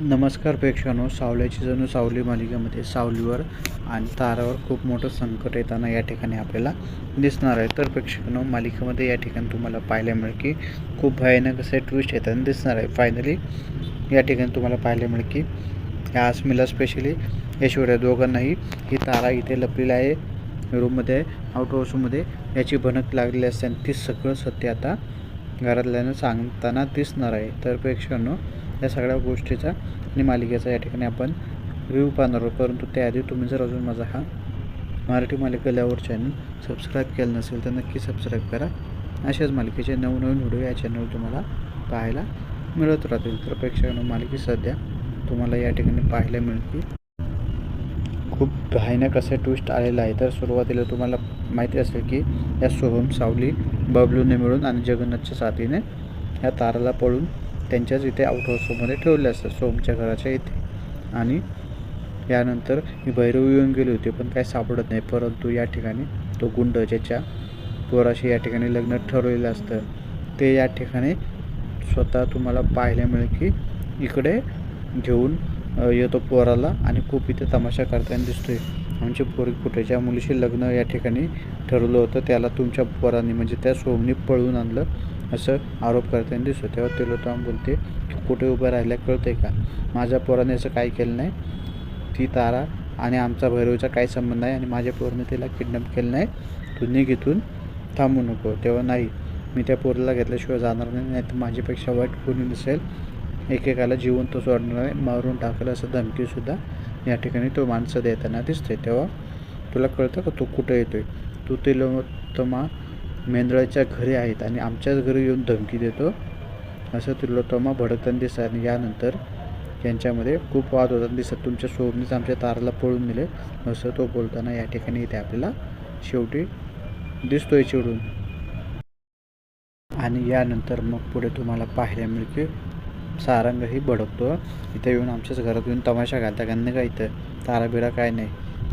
नमस्कार प्रेक्षकांनो सावल्याची जणू सावली मालिकेमध्ये सावलीवर आणि तारावर खूप मोठं संकट येताना या ठिकाणी आपल्याला दिसणार आहे. तर प्रेक्षकांनो मालिकेमध्ये या ठिकाणी तुम्हाला पाहायला मिळेल की खूप भयानक असे ट्विस्ट येताना दिसणार आहे. फायनली या ठिकाणी तुम्हाला पाहायला मिळेल की या आसमीला स्पेशली ऐश्वर्या दोघांनाही ही तारा इथे लपलेली आहे. रूममध्ये आउट हाऊसमध्ये याची भनक लागलेली असते आणि ती सगळं सत्य आता घरातल्यानं सांगताना दिसणार आहे. तर प्रेक्षकांनो या सगळ्या गोष्टीचा आणि मालिकेचा या ठिकाणी आपण रिव्ह्यू पाहणार आहोत. परंतु त्याआधी तुम्ही जर अजून माझा हा मराठी मालिका लेआउट चॅनल सबस्क्राईब केलं नसेल तर नक्की सबस्क्राईब करा. अशाच मालिकेचे नवनवीन व्हिडिओ या चॅनलवर तुम्हाला पाहायला मिळत राहतील. तर प्रेक्षकांनो मालिके सध्या तुम्हाला या ठिकाणी पाहायला मिळतील खूप भयानक असे ट्विस्ट आलेलं आहे. तर सुरुवातीला तुम्हाला माहिती असेल की या सोहम सावली बबलूने मिळून आणि जगन्नाथच्या साथीने या ताराला पळून त्यांच्याच इथे आउट हाऊसमध्ये ठेवले असतात. सोमच्या घराच्या इथे. आणि यानंतर ही भैरव येऊन गेली होती पण काही सापडत नाही. परंतु या ठिकाणी तो गुंड ज्याच्या पोराशी या ठिकाणी लग्न ठरवलेलं असतं ते या ठिकाणी स्वतः तुम्हाला पाहायला मिळेल की इकडे घेऊन येतो पोराला आणि खूप इथे तमाशा करताना दिसतोय. आमचे पोरी कुठे ज्या मुलीशी लग्न या ठिकाणी ठरवलं होतं त्याला तुमच्या पोरांनी म्हणजे त्या सोमनी पळवून आणलं. असं आरोप करताना दिसतो तेव्हा तिलोत्तम बोलते "तू कुठे उभं राहिल्या कळते का? माझ्या पोराने असं काही केलं नाही. ती तारा आणि आमचा भैरवचा काही संबंध आहे आणि माझ्या पोराने तिला किडनॅप केलं नाही. तू निघ थांबू नको. तेव्हा नाही मी त्या पोरीला घेतल्याशिवाय जाणार नाही. नाही तर माझ्यापेक्षा वाईट कोणी नसेल एकेकाला जिवंत सोडणार नाही. मारून टाकलं असं धमकीसुद्धा या ठिकाणी तो माणसं देताना दिसते तेव्हा तुला कळतं का तू कुठं येतोय? तू तिलोत्तमा मेंदळाच्या घरी आहेत आणि आमच्याच घरी येऊन धमकी देतो असं तिलोत्तमा भडकताना दिसत आणि यानंतर यांच्यामध्ये खूप वाद होताना दिसत तुमच्या सोबनीच आमच्या ताराला पळून दिले असं तो बोलताना या ठिकाणी इथे आपल्याला शेवटी दिसतोय चिडून. आणि यानंतर मग पुढे तुम्हाला पाहायला मिळते सारंगही भडकतो. इथे येऊन आमच्याच घरात येऊन तमाशा घालता का? नाही का इथं? ताराबिरा काय नाही?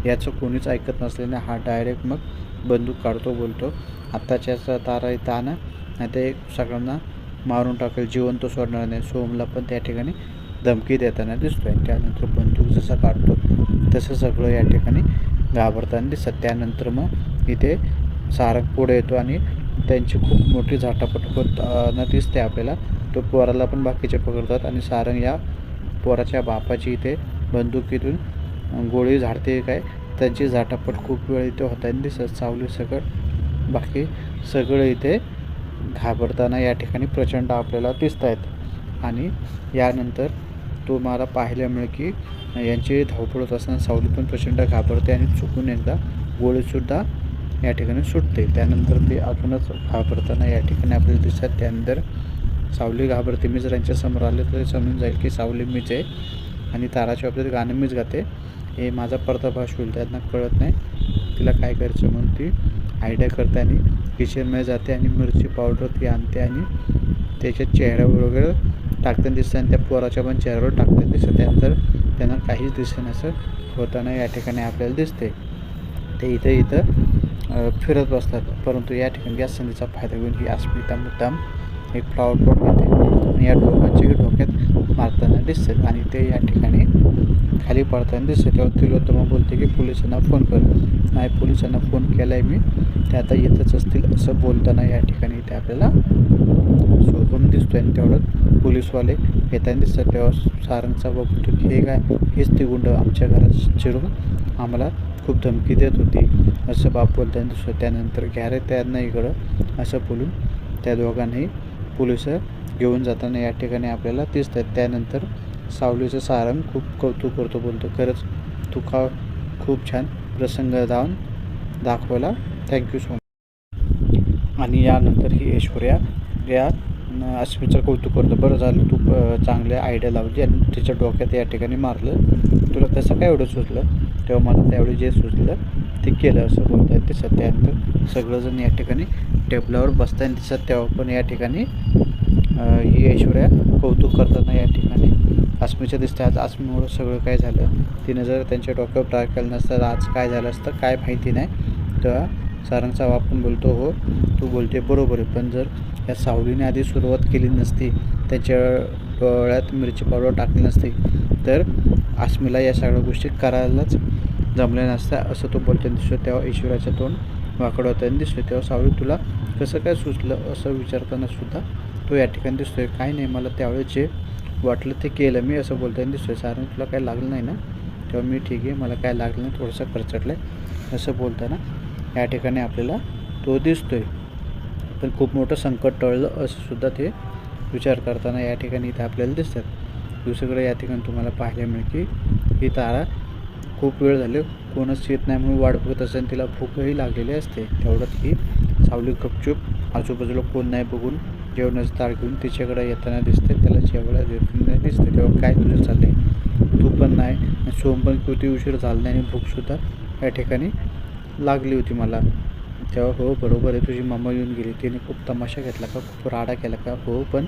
याचं कोणीच ऐकत नसल्याने हा डायरेक्ट मग बंदूक काढतो बोलतो. आत्ताच्याच तारा इथं आणा. नाही ते सगळ्यांना मारून टाकेल. जिवंत सोडणार नाही. सोमला पण त्या ठिकाणी धमकी देताना दिसतो आहे त्यानंतर बंदूक जसा काढतो तसं सगळं या ठिकाणी घाबरताना दिसतात त्यानंतर मग इथे सारंग पुढे येतो आणि त्यांची खूप मोठी झाटापट होताना दिसते आपल्याला. तो पोराला पण बाकीचे पकडतात आणि सारंग या पोराच्या बापाची इथे बंदुकीतून गोळी झाडते काय? त्यांची झाटापट खूप वेळ इथे होताना दिसत. सावली सकट. बाकी सगळं इथे घाबरताना या ठिकाणी प्रचंड आपल्याला दिसत आहेत आणि यानंतर तुम्हाला पाहिल्यामुळे की यांची धावपळ होत असताना सावली पण प्रचंड घाबरते आणि चुकून एकदा गोळीसुद्धा या ठिकाणी सुटते. त्यानंतर ते अजूनच घाबरताना या ठिकाणी आपल्याला दिसतात. त्यानंतर सावली घाबरते. मी जर यांच्यासमोर आले तर समजून जाईल की सावली मीच आहे आणि ताराच्या बाबतीत गाणं मीच गाते. हे माझा पर्दाभाष होईल त्यांना कळत नाही. तिला काय करायचं म्हणून ती आयडिया करते आणि किचनमध्ये जाते आणि मिरची पावडर ती आणते आणि त्याच्या चेहऱ्यावर वगैरे टाकताना दिसतं आणि त्या पोराच्या पण चेहऱ्यावर टाकताना दिसतं. त्यानंतर त्यांना काहीच दिसेन असं होताना या ठिकाणी आपल्याला दिसते. ते इथं इथं फिरत बसतात. परंतु या ठिकाणी या संधीचा फायदा घेऊन ही अस्मिता मुद्दाम एक फ्लॉवर पॉट घेते आणि या दोघांची डोक्यात मारताना दिसतात आणि ते या ठिकाणी खाली पडताना दिसते तेव्हा तिलोत्तमा बोलते की पोलिसांना फोन कर. नाही पोलिसांना फोन केला आहे मी. ते आता येतच असतील असं बोलताना या ठिकाणी ते आपल्याला शोधून दिसतो आणि तेवढं पोलीसवाले येताना दिसतात. तेव्हा सारंगचा बघतो की हे काय? हेच ती गुंड आमच्या घरात चिरून आम्हाला खूप धमकी देत होती. असं बाप बोलताना दिसतो. त्यानंतर घ्या रे त्यांना इकडं असं बोलून त्या दोघांनाही पोलीस घेऊन जाताना या ठिकाणी आपल्याला दिसतात. त्यानंतर सावलीचं सारंग खूप कौतुक करतो बोलतो. खरंच तुका खूप छान प्रसंग जाऊन दाखवायला थँक्यू सो मच आणि यानंतर ही ऐश्वर्या या न, कौतुक करतो. बरं झालं तू चांगले आयडिया लावली आणि तिच्या डोक्यात या ठिकाणी मारलं. तुला तसं काय एवढं सुचलं? तेव्हा मला त्यावेळी जे सुचलं ते केलं असं बोलता येते त्यानंतर सगळंजण या ठिकाणी टेबलावर बसताना दिसत तेव्हा पण या ठिकाणी ही ऐश्वर्या कौतुक करताना या ठिकाणी अस्मीच्या दिसते. आज अस्मीमुळं सगळं काय झालं? तिने जर त्यांच्या डोक्यावर ट्राय केलं नसतं आज काय झालं असतं? काय माहिती नाही. तेव्हा सारांचा आपण बोलतो हो तू बोलते बरोबर आहे. पण जर या सावलीने आधी सुरुवात केली नसती त्याच्या डोळ्यात मिरची पावडर टाकली नसती तर आसमीला या सगळ्या गोष्टी करायलाच जमल्या नसत्या. असं तो बोलताना दिसतो. तेव्हा ईश्वराचं तोंड वाकडं होताना दिसतो तेव्हा सावली तुला कसं काय सुचलं? असं विचारताना सुद्धा तो या ठिकाणी दिसतोय. काही नाही मला त्यावेळेस जे वाटलं ते केलं मी असं बोलताना दिसतोय. सारंग तुला काय लागलं नाही ना? तेव्हा मी ठीक आहे मला काय लागलं नाही थोडंसं खरचटलं आहे असं बोलताना या ठिकाणी आपल्याला तो दिसतोय. पण खूप मोठं संकट टळलं असं सुद्धा ते विचार करताना या ठिकाणी इथे आपल्याला दिसतात. दुसरीकडे या ठिकाणी तुम्हाला पाहायला मिळेल की ही तारा खूप वेळ झाले कोणच येत नाही म्हणून वाट बघत असेल तिला भूकही लागलेली असते. तेवढंच ही सावली गपचूप आजूबाजूला कोण नाही बघून जेवणाचं ताळ घेऊन तिच्याकडे येताना दिसते त्याला जेवायला देताना दिसते तेव्हा काय तुझं आहे तू पण नाही आणि सोम पण किती उशीर झाला नाही आणि भूकसुद्धा या ठिकाणी लागली होती मला. तेव्हा हो बरोबर आहे तुझी मम्मा येऊन गेली. तिने खूप तमाशा घेतला का खूप राडा केला का? हो पण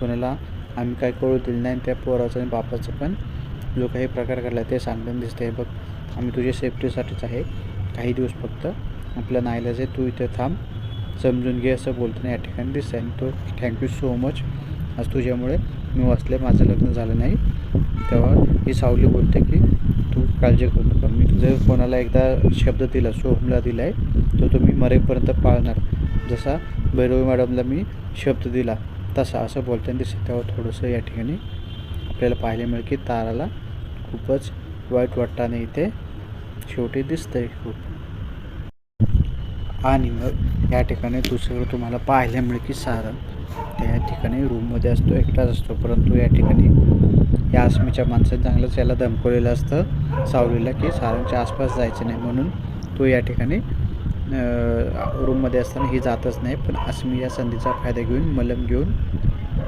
कोणाला आम्ही काय कळू दिलं नाही आणि त्या पोराचं आणि बापाचं पण जो काही प्रकार घडला ते सांगताना दिसते बघ आम्ही तुझ्या सेफ्टीसाठीच आहे. काही दिवस फक्त आपलं नाईलाच आहे तू इथे थांब. समजून घे असं बोलताना या ठिकाणी दिसतं आणि तो थँक्यू सो मच आज तुझ्यामुळे मी वाचले माझं लग्न झालं नाही. तेव्हा ही सावली बोलते की तू काळजी करू नका मी जर कोणाला एकदा शब्द दिला सोहमला दिला आहे तो तुम्ही मरेपर्यंत पाळणार. जसा भैरवी मॅडमला मी शब्द दिला तसा असं बोलताना दिसतं तेव्हा थोडंसं या ठिकाणी आपल्याला पाहायला मिळेल की ताराला खूपच वाईट वाटताना इथे शेवटी दिसतंय. खूप आणि मग या ठिकाणी दुसरं तुम्हाला पाहायला मिळेल की सारंग त्या ठिकाणी रूममध्ये असतो एकटाच असतो. परंतु या ठिकाणी या आसमीच्या माणसाने चांगलंच याला धमकवलेलं असतं सावलीला की सारंगच्या आसपास जायचं नाही. म्हणून तो या ठिकाणी रूममध्ये असताना ही जातच नाही. पण आसमी या संधीचा फायदा घेऊन मलम घेऊन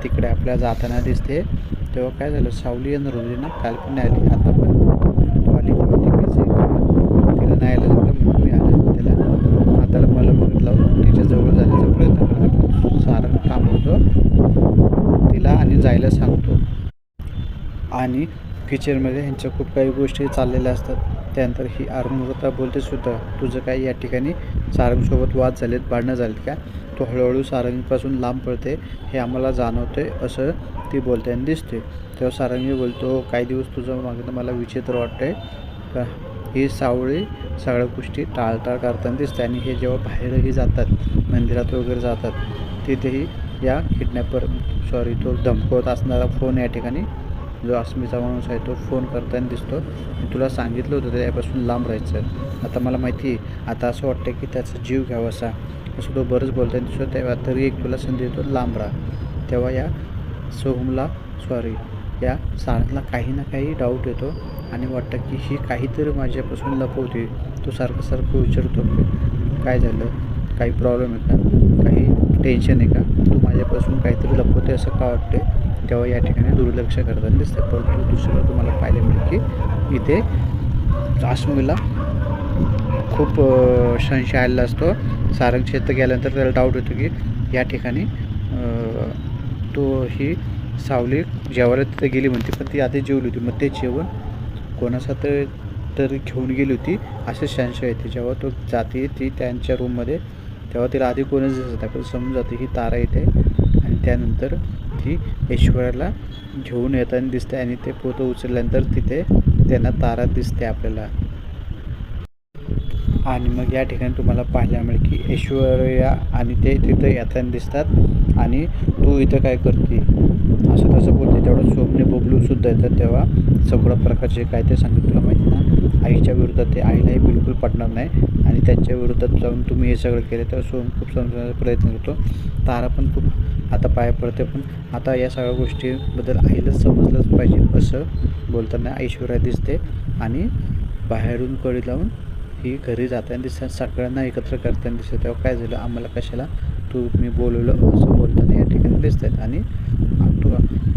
तिकडे आपल्या जाताना दिसते. तेव्हा काय झालं? सावली आणि रोजीना काल पण नाही आली. आता पण तो आली तेव्हा ती busy आहे. तिला नाही आलं जमलं म्हणून मी आलं त्याला हाताला मलम वगैरे लावून तिच्या जवळ जाण्याचा प्रयत्न करतो सारंग थांबवतो तिला आणि जायला सांगतो. आणि फ्युचरमध्ये ह्यांच्या खूप काही गोष्टी चाललेल्या असतात. त्यानंतर ही आरमुरता बोलते सुद्धा तुझं काही या ठिकाणी सारंगसोबत वाद झालेत भांडणं झालेत का? तो हळूहळू सारंगपासून लांब पडते हे आम्हाला जाणवते असं ती बोलताना दिसते. तेव्हा सारंगी बोलतो काही दिवस तुझं मागणं मला विचित्र वाटतंय. का? ही सावळी सगळ्या गोष्टी टाळटाळ करताना दिसते आणि हे जेव्हा बाहेरही जातात मंदिरात वगैरे जातात तिथेही या किडनॅपर सॉरी तो धमकवत असणारा फोन या ठिकाणी जो अस्मिता माणूस आहे तो फोन करताना दिसतो. मी तुला सांगितलं होतं त्यापासून लांब राहायचं. आता मला माहिती आहे आता असं वाटतं की त्याचा जीव घ्यावासा असं. तो बरंच बोलताना दिसतो तेव्हा तरी एक तुला संधी येतो लांब राहा. तेव्हा या सोहमला सॉरी या सारंगला काही ना काही डाऊट येतो. आणि वाटतं की ही काहीतरी माझ्यापासून लपवते. तो सारखं सारखं विचारतो काय झालं? काही प्रॉब्लेम आहे का? काही टेन्शन आहे का? तू माझ्यापासून काहीतरी लपवते असं का वाटते तेव्हा या ठिकाणी दुर्लक्ष करताना दिसतं. परंतु दुसरं तुम्हाला पाहायला मिळेल की इथे आसमीला खूप संशय आलेला असतो. सारंग क्षेत्र गेल्यानंतर त्याला डाऊट येतो की या ठिकाणी तो ही सावली जेवायला तिथे गेली म्हणते पण ती आधी जेवली होती. मग ते जेवण कोणासाठी तरी घेऊन गेली होती असे संशय येते जेव्हा तो जाते ती त्यांच्या रूममध्ये तेव्हा तिला आधी कोणच दिसत नाही. पण समजून जाते ही तारा येते आणि त्यानंतर ती ऐश्वर्याला घेऊन येताना दिसते आणि ते पोतं उचलल्यानंतर तिथे त्यांना तारा दिसते आपल्याला. आणि मग या ठिकाणी तुम्हाला पाहायला मिळेल की ऐश्वर्या आणि ते तिथं येताना दिसतात आणि तू इथं काय करते? असं तसं बोलते. तेवढं स्वप्ने बबलूसुद्धा येतात तेव्हा. सगळ्या प्रकारचे काय ते सांगते तुला माहिती ना? आईच्या विरोधात ते आईलाही बिलकुल पडणार नाही आणि त्यांच्या विरोधात जाऊन तुम्ही हे सगळं केलं तेव्हा सोम खूप समजण्याचा प्रयत्न करतो. तारा पण खूप आता पाय पडते. पण आता या सगळ्या गोष्टीबद्दल आईलाच समजलंच पाहिजे असं बोलताना ऐश्वर्या दिसते आणि बाहेरून कळी लावून ही घरी जाताना दिसतात सगळ्यांना एकत्र करताना दिसत तेव्हा काय झालं? आम्हाला कशाला? तू मी बोलवलं असं बोलताना या ठिकाणी दिसत आहेत आणि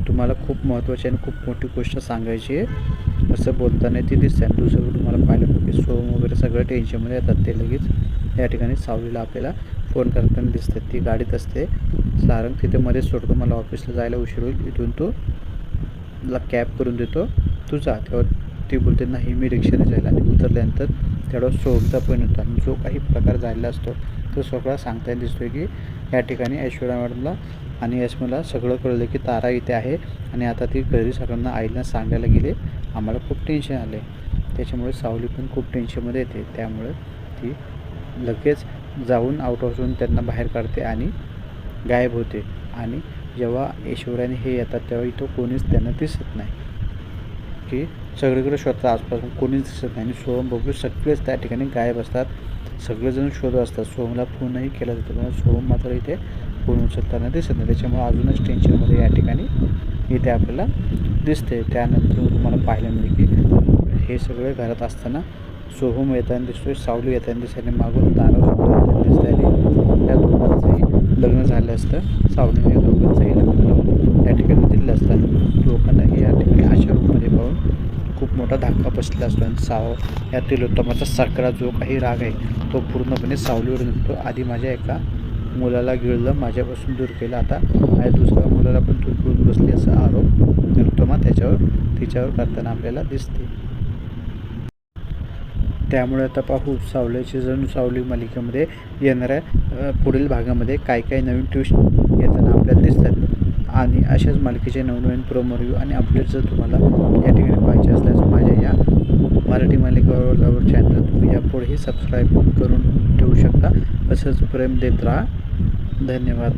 तुम्हाला खूप महत्त्वाची आणि खूप मोठी गोष्ट सांगायची आहे. असं बोलताना ती दिसते आणि दुसरं तुम्हाला पाहिलं की सोम वगैरे सगळं टेन्शनमध्ये येतात. ते लगेच या ठिकाणी सावलीला आपल्याला फोन करताना दिसतात. ती गाडीत असते. सारंग तिथे मध्येच सोडतो. मला ऑफिसला जायला उशीर होईल. इथून तो ला कॅब करून देतो. तू जा. तेव्हा ती बोलते नाही मी रिक्षाने जाईल आणि उतरल्यानंतर तेवढा सोबता पण होता. आणि जो काही प्रकार झालेला असतो तो सगळा सांगता दिसतो की या ठिकाणी ऐश्वर्या मॅडमला आणि यशमला सगळं कळलं की तारा इथे आहे आणि आता ती घरी सगळ्यांना आईला सांगायला गेले. आम्हाला खूप टेन्शन आले त्याच्यामुळे सावली पण खूप टेन्शनमध्ये येते. त्यामुळे ती लगेच जाऊन आउट हाऊसहून त्यांना बाहेर काढते आणि गायब होते. आणि जेव्हा ऐश्वर्याने हे येतात तेव्हा इथं कोणीच त्यांना दिसत नाही. की सगळीकडे शोधतात. आसपास कोणीच दिसत नाही. आणि सोहम बघू सगळेच त्या ठिकाणी गायब असतात. सगळेजण शोधत असतात. सोहमला फोनही केला जातो. पण सोहम मात्र इथे फोन उचलताना दिसत नाही. त्याच्यामुळे अजूनच टेन्शनमध्ये या ठिकाणी इथे आपल्याला दिसते त्यानंतर तुम्हाला पाहायला मिळेल म्हणजे की हे सगळे घरात असताना सोहम येताना दिसतोय सावली येताना दिसते मागून तारासुद्धा येताना दिसते आणि त्या दोघांचंही लग्न झालं असतं. सावलीने या दोघांचंही लग्न या ठिकाणी दिलं असतं. लोकांनाही या ठिकाणी अशा रूपमध्ये पाहून खूप मोठा धक्का बसला असतो आणि साव या तिलोत्तमाचा साखरा जो काही राग आहे तो पूर्णपणे सावलीवर निघतो. आधी माझ्या एका मुलाला गिळलं माझ्यापासून दूर केलं. आता माझ्या दुसऱ्या मुलाला पण दूर करून बसली असा आरोप तिलोत्तमा त्याच्यावर तिच्यावर करताना आपल्याला दिसते. त्यामुळे आता पाहू सावल्याची जणू सावली मालिकेमध्ये येणाऱ्या पुढील भागामध्ये काय काय नवीन ट्विस्ट येताना आपल्याला दिसतात. आणि अशाच मालिकेचे नवनवीन प्रोमो रिव्ह्यू आणि अपडेट जर तुम्हाला या ठिकाणी पाहिजे असल्यास माझ्या या मराठी मालिकेवर चॅनल तुम्ही यापुढेही सबस्क्राईब करून ठेवू शकता. असंच प्रेम देत राहा. धन्यवाद.